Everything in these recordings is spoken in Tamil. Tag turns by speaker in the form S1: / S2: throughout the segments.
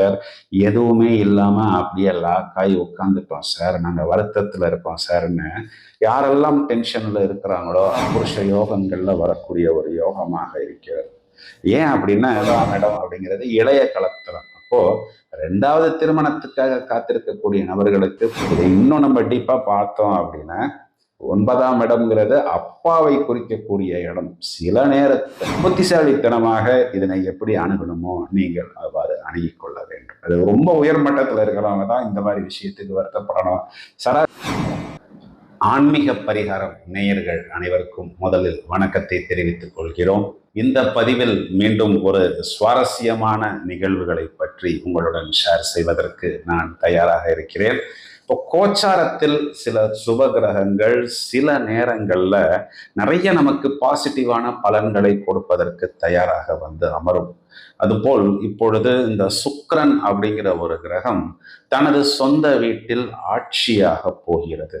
S1: சார். எதுவுமே இல்லாம அப்படியே லாக்காய் உட்காந்துட்டோம் சார். நாங்க வருத்தத்துல இருக்கோம் சார்னு. யாரெல்லாம் டென்ஷன்ல இருக்கிறாங்களோ புருஷ யோகங்கள்ல வரக்கூடிய ஒரு யோகமாக இருக்கிறது. ஏன் அப்படின்னா மேடம் இடம் அப்படிங்கிறது இளைய கலத்திரம். அப்போ ரெண்டாவது திருமணத்துக்காக காத்திருக்கக்கூடிய நபர்களுக்கு இதை இன்னும் நம்ம டீப்பா பார்த்தோம் அப்படின்னா ஒன்பதாம் இடம்ங்கிறது அப்பாவை குறிக்கக்கூடிய இடம். சில நேரத்தில் புத்திசாலித்தனமாக இதனை எப்படி அணுகணுமோ நீங்கள் அவ்வாறு அணுகிக்கொள்ள வேண்டும். அது ரொம்ப உயர்மட்டத்தில் இருக்கிறவங்க தான் இந்த மாதிரி விஷயத்துக்கு வருத்தப்படணும். சரா ஆன்மீக பரிகாரம் நேயர்கள் அனைவருக்கும் முதலில் வணக்கத்தை தெரிவித்துக் கொள்கிறோம். இந்த பதிவில் மீண்டும் ஒரு சுவாரஸ்யமான நிகழ்வுகளை பற்றி உங்களுடன் ஷேர் செய்வதற்கு நான் தயாராக இருக்கிறேன். இப்போ கோச்சாரத்தில் சில சுப கிரகங்கள் சில நேரங்களில் நிறைய நமக்கு பாசிட்டிவான பலன்களை கொடுப்பதற்கு தயாராக வந்து அமரும். அதுபோல் இப்பொழுது இந்த சுக்ரன் அப்படிங்கிற ஒரு கிரகம் தனது சொந்த வீட்டில் ஆட்சியாக போகிறது.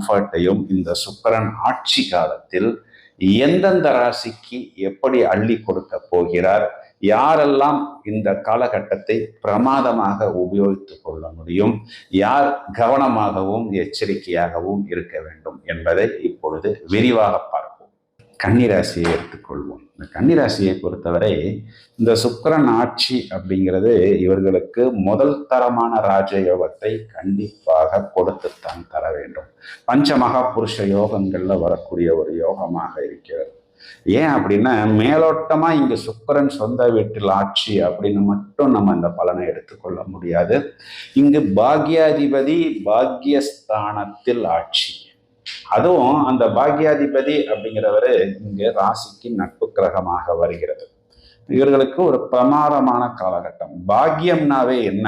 S1: கம்ஃபர்ட்டையும் இந்த சுக்கரன் ஆட்சி காலத்தில் எந்தெந்த ராசிக்கு எப்படி அள்ளி கொடுக்க போகிறார் யாரெல்லாம் இந்த காலகட்டத்தை பிரமாதமாக உபயோகித்துக் கொள்ள முடியும் யார் கவனமாகவும் எச்சரிக்கையாகவும் இருக்க வேண்டும் என்பதை இப்பொழுது விரிவாக பார்க்கலாம் கன்னிராசியை எடுத்துக்கொள்வோம். இந்த கன்னிராசியை பொறுத்தவரை இந்த சுக்கரன் ஆட்சி அப்படிங்கிறது இவர்களுக்கு முதல் தரமான ராஜயோகத்தை கண்டிப்பாக கொடுத்துத்தான் தர வேண்டும். பஞ்சமகா புருஷ யோகங்களில் வரக்கூடிய ஒரு யோகமாக இருக்கிறது. ஏன் அப்படின்னா மேலோட்டமா இங்க சுக்கரன் சொந்த வீட்டில் ஆட்சி அப்படின்னு மட்டும் நம்ம இந்த பலனை எடுத்துக்கொள்ள முடியாது. இங்கு பாக்யாதிபதி பாக்யஸ்தானத்தில் ஆட்சி. அதுவும் அந்த பாக்யாதிபதி அப்படிங்கிறவர் இங்கு ராசிக்கு நட்பு கிரகமாக வருகிறது. இவர்களுக்கு ஒரு பிரமாதமான காலகட்டம். பாக்கியம்னாவே என்ன?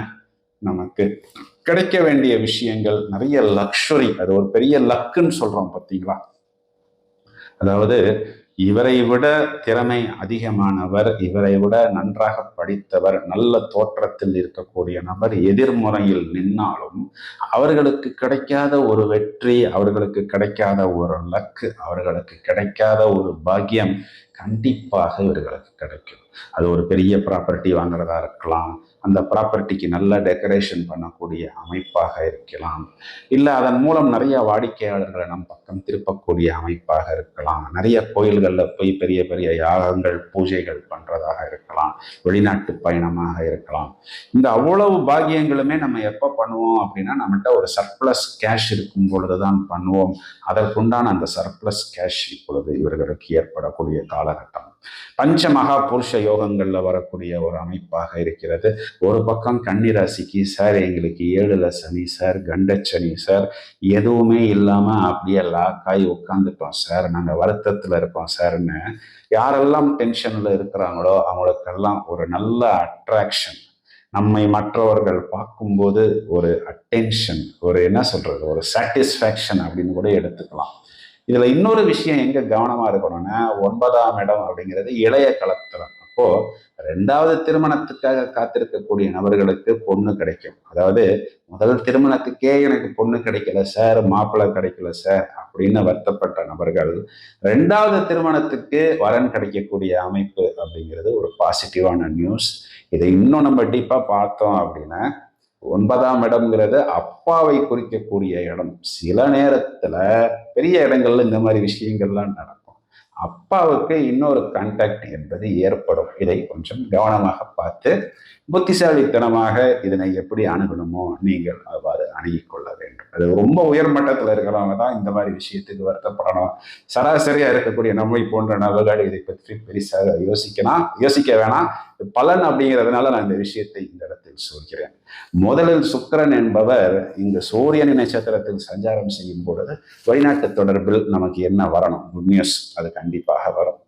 S1: நமக்கு கிடைக்க வேண்டிய விஷயங்கள் நிறைய லக்ஷுரி அது ஒரு பெரிய லக்குன்னு சொல்றோம் பார்த்தீங்களா? அதாவது இவரை விட திறமை அதிகமானவர் இவரை விட நன்றாக படித்தவர் நல்ல தோற்றத்தில் இருக்கக்கூடிய நபர் எதிர்முறையில் நின்னாலும் அவர்களுக்கு கிடைக்காத ஒரு வெற்றி அவர்களுக்கு கிடைக்காத ஒரு லக்கு அவர்களுக்கு கிடைக்காத ஒரு பாக்கியம் கண்டிப்பாக இவர்களுக்கு கிடைக்கும். அது ஒரு பெரிய ப்ராப்பர்ட்டி வாங்குறதா இருக்கலாம் அந்த ப்ராப்பர்ட்டிக்கு நல்ல டெக்கரேஷன் பண்ணக்கூடிய அமைப்பாக இருக்கலாம். இல்லை அதன் மூலம் நிறைய வாடிக்கையாளர்களை நம் பக்கம் திருப்பக்கூடிய அமைப்பாக இருக்கலாம். நிறைய கோயில்களில் போய் பெரிய பெரிய யாகங்கள் பூஜைகள் பண்ணுறதாக இருக்கலாம். வெளிநாட்டு பயணமாக இருக்கலாம். இந்த அவ்வளவு பாக்கியங்களுமே நம்ம எப்போ பண்ணுவோம் அப்படின்னா நம்மகிட்ட ஒரு சர்ப்ளஸ் கேஷ் இருக்கும் பொழுது தான் பண்ணுவோம். அதற்குண்டான அந்த சர்ப்ளஸ் கேஷ் இப்பொழுது இவர்களுக்கு ஏற்படக்கூடிய காலகட்டம். பஞ்ச மகா புருஷ யோகங்கள்ல வரக்கூடிய ஒரு அமைப்பாக இருக்கிறது. ஒரு பக்கம் கன்னிராசிக்கு சார் எங்களுக்கு ஏழுல சனி சார் கண்டச்சனி சார் எதுவுமே இல்லாம அப்படியே லாக்காய் உட்காந்துட்டோம் சார். நாங்க வருத்தத்துல இருக்கோம் சார்னு. யாரெல்லாம் டென்ஷன்ல இருக்கிறாங்களோ அவங்களுக்கெல்லாம் ஒரு நல்ல அட்ராக்ஷன் நம்மை மற்றவர்கள் பார்க்கும்போது ஒரு அட்டென்ஷன் ஒரு என்ன சொல்றது ஒரு சாட்டிஸ்ஃபேக்ஷன் அப்படின்னு கூட எடுத்துக்கலாம். இதுல இன்னொரு விஷயம் எங்க கவனமா இருக்கணும்னா ஒன்பதாம் இடம் அப்படிங்கிறது இளைய கலத்திரம் அப்போ ரெண்டாவது திருமணத்துக்காக காத்திருக்கக்கூடிய நபர்களுக்கு பொண்ணு கிடைக்கும். அதாவது முதல் திருமணத்துக்கே எனக்கு பொண்ணு கிடைக்கல சார் மாப்பிள்ளை கிடைக்கல சார் அப்படின்னு வருத்தப்பட்ட நபர்கள் ரெண்டாவது திருமணத்துக்கு வரன் கிடைக்கக்கூடிய அமைப்பு அப்படிங்கிறது ஒரு பாசிட்டிவான நியூஸ் இதை இன்னும் நம்ம டீப்பா பார்த்தோம் அப்படின்னா ஒன்பதாம் இடம்ங்கிறது அப்பாவை குறிக்கக்கூடிய இடம். சில நேரத்துல பெரிய இடங்கள்ல இந்த மாதிரி விஷயங்கள்லாம் நடக்கும். அப்பாவுக்கு இன்னொரு கான்டாக்ட் என்பது ஏற்படும். இதை கொஞ்சம் கவனமாக பார்த்து புத்திசாலித்தனமாக இதனை எப்படி அணுகணுமோ நீங்கள் அவ்வாறு அணுகிக்கொள்ள வேண்டும். அது ரொம்ப உயர்மட்டத்தில் இருக்கிறவங்க தான் இந்த மாதிரி விஷயத்துக்கு வருத்தப்படணும். சராசரியா இருக்கக்கூடிய நம்மை போன்ற நபர்கள் இதை பற்றி பெருசாக யோசிக்கலாம் யோசிக்க வேணாம். பலன் அப்படிங்கிறதுனால நான் இந்த விஷயத்தை இந்த இடத்தில் சொல்கிறேன். முதலில் சுக்கரன் என்பவர் இங்கு சூரியன் நட்சத்திரத்தில் சஞ்சாரம் செய்யும் பொழுது வெளிநாட்டு தொடர்பில் நமக்கு என்ன வரணும்? குட் நியூஸ் அது கண்டிப்பாக வரும்.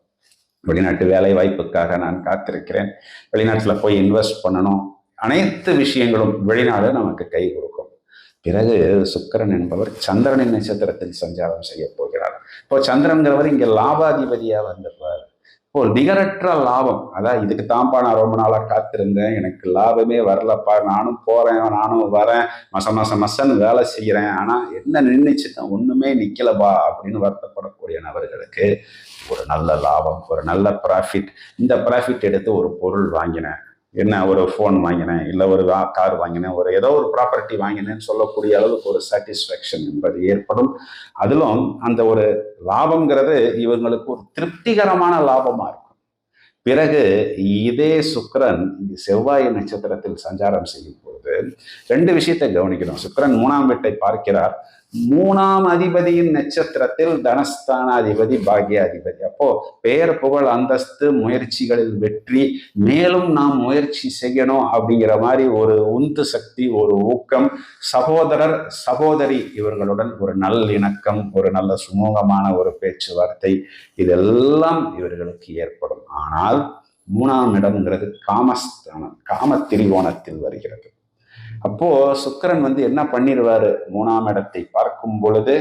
S1: வெளிநாட்டு வேலை வாய்ப்புக்காக நான் காத்திருக்கிறேன். வெளிநாட்டில் போய் இன்வெஸ்ட் பண்ணணும். அனைத்து விஷயங்களும் வெளிநாடு நமக்கு கை கொடுக்கும். பிறகு சுக்கரன் என்பவர் சந்திரனின் நட்சத்திரத்தில் சஞ்சாரம் செய்ய போகிறார். இப்போ சந்திரன்கிறவர் இங்கே லாபாதிபதியாக வந்துடுறார். ஒரு நிகரற்ற லாபம். அதான் இதுக்கு தான்ப்பா நான் ரொம்ப நாளாக காத்திருந்தேன். எனக்கு லாபமே வரலப்பா. நானும் போறேன் நானும் வரேன். மச மச மசன்னு வேலை செய்கிறேன் ஆனால் என்ன நின்றுச்சு தான் ஒன்றுமே நிற்கலப்பா அப்படின்னு வருத்தப்படக்கூடிய நபர்களுக்கு ஒரு நல்ல லாபம் ஒரு நல்ல ப்ராஃபிட் இந்த ப்ராஃபிட் எடுத்து ஒரு பொருள் வாங்கினேன். என்ன ஒரு ஃபோன் வாங்கினேன் இல்லை ஒரு கார் வாங்கினேன் ஒரு ஏதோ ஒரு ப்ராப்பர்ட்டி வாங்கினேன்னு சொல்லக்கூடிய அளவுக்கு ஒரு சாட்டிஸ்ஃபேக்ஷன் என்பது ஏற்படும். அதிலும் அந்த ஒரு லாபங்கிறது இவங்களுக்கு ஒரு திருப்திகரமான லாபமாக இருக்கும். பிறகு இதே சுக்கரன் இந்த செவ்வாய் நட்சத்திரத்தில் சஞ்சாரம் செய்யும் பொழுது ரெண்டு விஷயத்தை கவனிக்கணும். சுக்கரன் மூணாம் வீட்டை பார்க்கிறார். மூணாம் அதிபதியின் நட்சத்திரத்தில் தனஸ்தானாதிபதி பாக்யாதிபதி. அப்போ பெயர் புகழ் அந்தஸ்து முயற்சிகளில் வெற்றி மேலும் நாம் முயற்சி செய்யணும் அப்படிங்கிற மாதிரி ஒரு உந்து சக்தி ஒரு ஊக்கம் சகோதரர் சகோதரி இவர்களுடன் ஒரு நல்லிணக்கம் ஒரு நல்ல சுமூகமான ஒரு பேச்சுவார்த்தை இதெல்லாம் இவர்களுக்கு ஏற்படும். ஆனால் மூணாம் இடம்ங்கிறது காமஸ்தானம் காம திரிகோணத்தில் வருகிறது. அப்போ சுக்கரன் வந்து என்ன பண்ணிடுவாரு மூணாம் இடத்தை பார்க்கும் பொழுது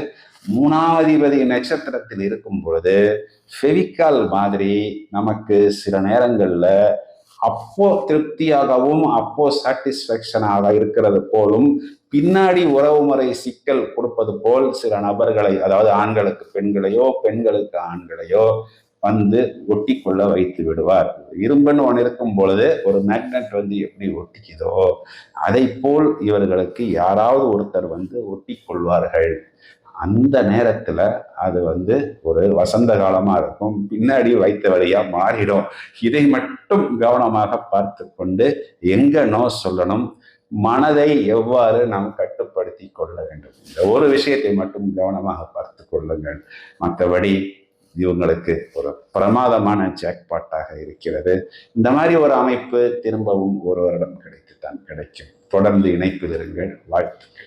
S1: மூணாவதிபதி நட்சத்திரத்தில் இருக்கும் பொழுது ஃபெவிக்கால் மாதிரி நமக்கு சில நேரங்கள்ல அப்போ திருப்தியாகவும் அப்போ சாட்டிஸ்ஃபேக்ஷனாக இருக்கிறது போலும் பின்னாடி உறவுமுறை சிக்கல் கொடுப்பது போல் சில நபர்களை அதாவது ஆண்களுக்கு பெண்களையோ பெண்களுக்கு ஆண்களையோ வந்து ஒட்டி கொள்ள வைத்து விடுவார். இரும்புன்னு ஒன்று இருக்கும் பொழுது ஒரு மேக்னெட் வந்து எப்படி ஒட்டிக்குதோ அதை போல் இவர்களுக்கு யாராவது ஒருத்தர் வந்து ஒட்டி கொள்வார்கள் அந்த நேரத்துல அது வந்து ஒரு வசந்த காலமா இருக்கும். பின்னாடி வைத்த வழியா மாறிடும். இதை மட்டும் கவனமாக பார்த்து கொண்டு எங்க நோ சொல்லணும். மனதை எவ்வாறு நாம் கட்டுப்படுத்தி கொள்ள வேண்டும். இந்த ஒரு விஷயத்தை மட்டும் கவனமாக பார்த்து கொள்ளுங்கள். மற்றபடி இவங்களுக்கு ஒரு பிரமாதமான ஜாக்பாட்டாக இருக்கிறது. இந்த மாதிரி ஒரு அமைப்பு திரும்பவும் ஒரு வருடம் கிடைத்து தான் கிடைக்கும். தொடர்ந்து இணைப்பில் இருங்கள். வாழ்த்துக்கள்.